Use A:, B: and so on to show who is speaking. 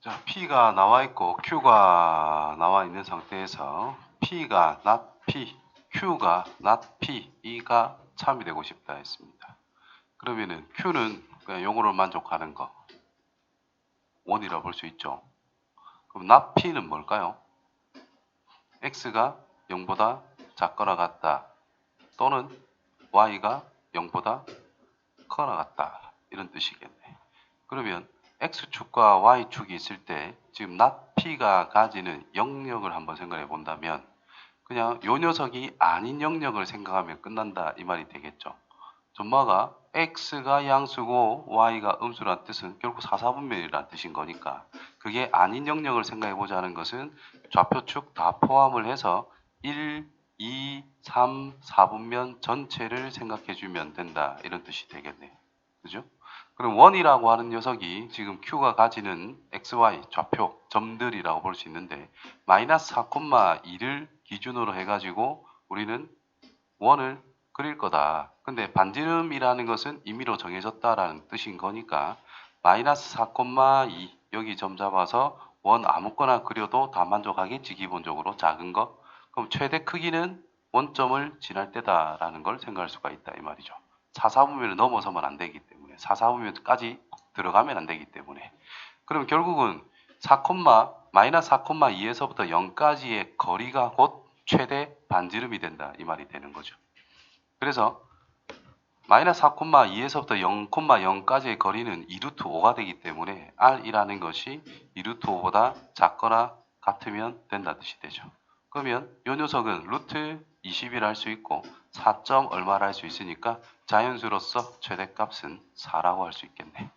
A: 자, P가 나와 있고 Q가 나와 있는 상태에서 P가 not P, Q가 not P, 이가 참이 되고 싶다 했습니다. 그러면은 Q는 그냥 용어로 만족하는 거 원이라 볼 수 있죠. 그럼 not P는 뭘까요? X가 0보다 작거나 같다 또는 Y가 0보다 커나 같다 이런 뜻이겠네. 그러면 X축과 Y축이 있을 때 지금 P가 가지는 영역을 한번 생각해 본다면 그냥 요 녀석이 아닌 영역을 생각하면 끝난다 이 말이 되겠죠. 전마가 X가 양수고 Y가 음수란 뜻은 결국 사사분면이란 뜻인 거니까 그게 아닌 영역을 생각해 보자는 것은 좌표축 다 포함을 해서 1, 2, 3, 4분면 전체를 생각해 주면 된다 이런 뜻이 되겠네요. 그죠? 그럼 원이라고 하는 녀석이 지금 Q가 가지는 XY 좌표 점들이라고 볼 수 있는데 마이너스 4,2를 기준으로 해가지고 우리는 원을 그릴 거다. 근데 반지름이라는 것은 임의로 정해졌다라는 뜻인 거니까 마이너스 4,2 여기 점 잡아서 원 아무거나 그려도 다 만족하겠지 기본적으로 작은 거. 그럼 최대 크기는 원점을 지날 때다라는 걸 생각할 수가 있다 이 말이죠. 사사분면을 넘어서면 안 되기 때문에 사사분면까지 들어가면 안 되기 때문에 그럼 결국은 4, 마이너스 4,2에서부터 0까지의 거리가 곧 최대 반지름이 된다 이 말이 되는 거죠. 그래서 마이너스 4,2에서부터 0,0까지의 거리는 2루트 5가 되기 때문에 R이라는 것이 2루트 5보다 작거나 같으면 된다 뜻이 되죠. 그러면 요 녀석은 루트 20이라 할 수 있고 4점 얼마라 할 수 있으니까 자연수로서 최대값은 4라고 할 수 있겠네.